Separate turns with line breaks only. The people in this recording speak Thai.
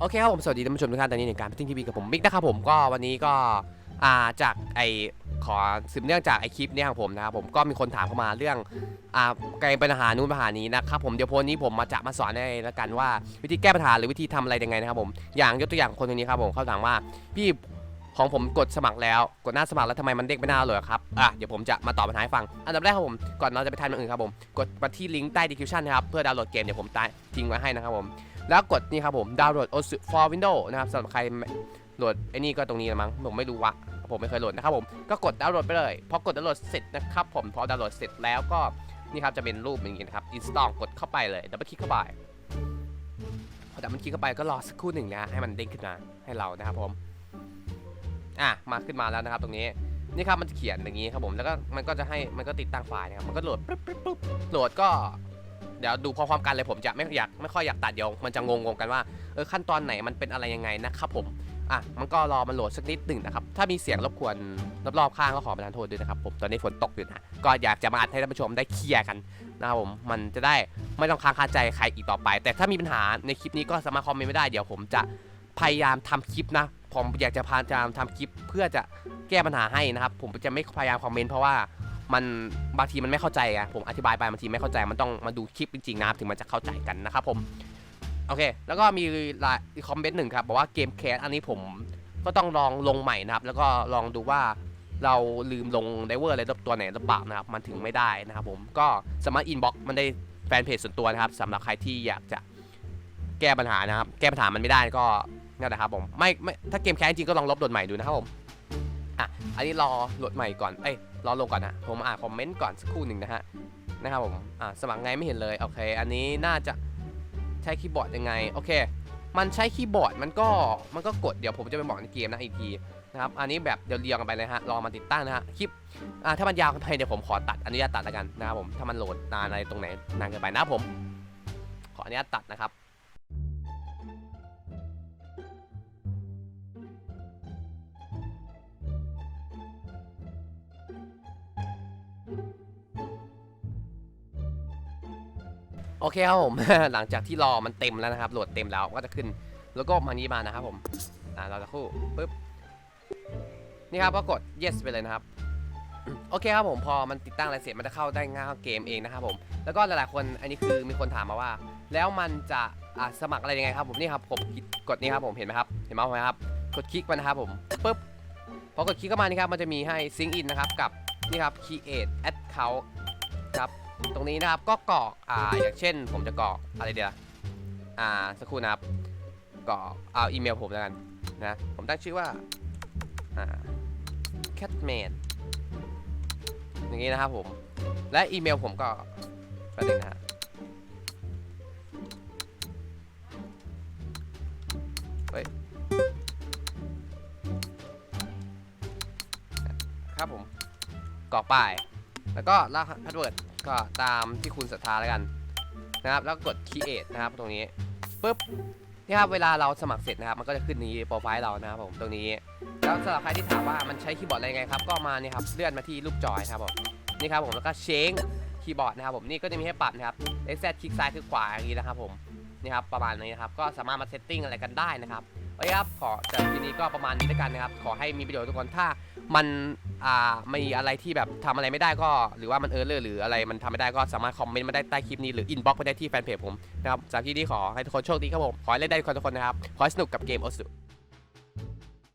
โอเคครับผม สวัสดีท่านผู้ชมทุกท่านตอนนี้ในการพัฒนทีวีกับผมมิกนะครับผมก็วันนี้ก็อ่าจากไอขอสืบเนื่องจากไอคลิปเนี้ของผมนะครับผมก็มีคนถามเข้ามาเรื่องอ่าแก้ปัญหานู้นปัญหานี้นะครับผมเดี๋ยวโพสต์นี้ผมมาจะมาสอนให้ล้วกันว่าวิธีแก้ปัญหาหรือวิธีทำอะไรยังไงนะครับผมอย่างยกตัวอย่างคนคนนี้ครับผมเขาถามว่าพี่ของผมกดสมัครแล้วกดหน้าสมัครแล้วทำไมมันเด้งไม่น่าเลยครับอะเดี๋ยวผมจะมาตอบปัญหาให้ฟังอันดับแรกครับผมก่อนเราจะไปทำอย่างอื่นครับผมกดมาที่ลิงก์ใต้ description นะครับเพื่อดาวน์โหลดเกมเดี๋ยวผมใต้ทิ้งไว้ให้นะครับผม แล้วกดนี่ครับผมดาวน์โหลด OSU for Windows นะครับสำหรับใครโหลดไอ้นี่ก็ตรงนี้ละมั้งผมไม่รู้วะผมไม่เคยโหลดนะครับผมก็กดดาวน์โหลดไปเลยพอกดดาวน์โหลดเสร็จนะครับผมพอดาวน์โหลดเสร็จแล้วก็นี่ครับจะเป็นรูปอย่างนี้นะครับ install กดเข้าไปเลยดับเบิลคลิกเข้าไปพอดับเบิลคลิกเข้าไปก็รอสักครู่หนึ่งนะให้มันเด้งขึ้นมาให้เรานะครับผมอะมาขึ้นมาแล้วนะครับตรงนี้นี่ครับมันจะเขียนอย่างนี้ครับผมแล้วก็มันก็จะให้มันก็ติดตั้งไฟล์นะครับมันก็โหลดปุ๊บปุ๊บปุ๊บโหลดก็ เดี๋ยวดูพร้อมๆกันเลยผมจะไม่อยากไม่ค่อยอยากตัดเดี๋ยวมันจะงงๆกันว่าเออขั้นตอนไหนมันเป็นอะไรยังไงนะครับผมอะมันก็รอมันโหลดสักนิดหนึ่งนะครับถ้ามีเสียงรบกวนรอบๆข้างก็ขอประทานโทษด้วยนะครับผมตอนนี้ฝนตกอยู่นะก็อยากจะมาอัดให้ท่านผู้ชมได้เคลียร์กันนะครับผมมันจะได้ไม่ต้องค้างคาใจใครอีกต่อไป แต่ถ้ามีปัญหาในคลิปนี้ก็สามารถคอมเมนต์ไม่ได้เดี๋ยวผมจะพยายามทำคลิปนะผมอยากจะพยายามทำคลิปเพื่อจะแก้ปัญหาให้นะครับผมจะไม่พยายามคอมเมนต์เพราะว่า มันบางทีมันไม่เข้าใจไงผมอธิบายไปบางทีไม่เข้าใจมันต้องมาดูคลิปจริงๆนะครับถึงมันจะเข้าใจกันนะครับผมโอเค แล้วก็มีคอมเมนต์หนึ่งครับบอกว่าเกมแคสอันนี้ผมก็ต้องลองลงใหม่นะครับ แล้วก็ลองดูว่าเราลืมลงไดเวอร์อะไรตัวไหนหรือเปล่านะครับ มันถึงไม่ได้นะครับผมก็สามารถอินบ็อกซ์มันได้แฟนเพจส่วนตัวนะครับสำหรับใครที่อยากจะแก้ปัญหานะครับ แก้ปัญหามันไม่ได้ก็นั่นแหละครับผมไม่ไม่ถ้าเกมแคสจริงก็ลองลบโหลดใหม่ดูนะครับผมอะอันนี้รอโหลดใหม่ก่อนเอ้ย รอลงก่อนนะผมอ่านคอมเมนต์ก่อนสักครู่หนึ่งนะฮะนะครับผมอ่าสมัครไงไม่เห็นเลยโอเค อันนี้น่าจะใช้คีย์บอร์ดยังไงโอเค มันใช้คีย์บอร์ดมันก็มันก็กดเดี๋ยวผมจะไปบอกในเกมนะอีกทีนะครับอันนี้แบบเดียวเรียงกันไปเลยฮะรอมาติดตั้งนะฮะคลิปอ่าถ้ามันยาวเกินไปเดี๋ยวผมขอตัดอนุญาตตัดแล้วกันนะครับผมถ้ามันโหลดนานอะไรตรงไหนนานเกินไปนะผมขออนุญาตตัดนะครับ โอเคครับผม หลังจากที่รอมันเต็มแล้วนะครับโหลดเต็มแล้วก็จะขึ้นแล้วก็มานี้มานะครับผมอ่าเราจะคู่ปึ๊บนี่ครับก็กด yes ไปเลยนะครับโอเคครับผมพอมันติดตั้งอะไรเสร็จมันจะเข้าได้ง่ายเข้าเกมเองนะครับผมแล้วก็หลายๆคนอันนี้คือมีคนถามมาว่า แล้วมันจะอ่าสมัครอะไรยังไงครับผมนี่ครับผมกดนี่ครับผมเห็นไหมครับเห็นไหมครับกดคลิกมันนะครับผมปึ๊บพอกดคลิกเข้ามานี่ครับมันจะมีให้ sync in นะครับกับนี่ครับ create account ครับ ตรงนี้นะครับก็กรอกอ่าอย่างเช่น ผมจะกรอกอะไรเดียวอ่าสักครู่นะครับกรอกเอาอีเมลผมแล้วกันนะผมตั้งชื่อว่าอ่า catman อย่างนี้นะครับผม และอีเมลผมก็ประเด็นนะฮะเฮ้ยครับผมกรอกไปแล้วก็รหัสพาสเวิร์ด ก็ตามที่คุณศรัทธาแล้วกันนะครับ แล้วกด create นะครับตรงนี้ปุ๊บนี่ครับเวลาเราสมัครเสร็จนะครับ มันก็จะขึ้นนี้โปรไฟล์เรานะครับผมตรงนี้ แล้วสำหรับใครที่ถามว่ามันใช้คีย์บอร์ดอะไรไงครับ ก็มาเนี่ยครับเลื่อนมาที่รูปจอยครับผมนี่ครับผมแล้วก็เชงคีย์บอร์ดนะครับผมนี่ก็จะมีให้ปรับนะครับ x z คลิกซ้ายคลิกขวาอย่างนี้นะครับผม นี่ครับประมาณนี้นะครับก็สามารถมาเซตติ้งอะไรกันได้นะครับโอเคครับขอจากทีนี้ก็ประมาณนี้แล้วกันนะครับ ขอให้มีประโยชน์ทุกคนถ้ามันอ่ามีอะไรที่แบบทำอะไรไม่ได้ก็ หรือว่ามันเออเลอร์หรืออะไรมันทำไม่ได้ก็สามารถคอมเมนต์มาได้ใต้คลิปนี้หรืออินบ็อกซ์มาได้ที่แฟนเพจผมนะครับจากที่นี้ขอให้ทุกคนโชคดีครับผมขอให้เล่นได้ทุกคนนะครับขอให้สนุกกับเกมโอสุ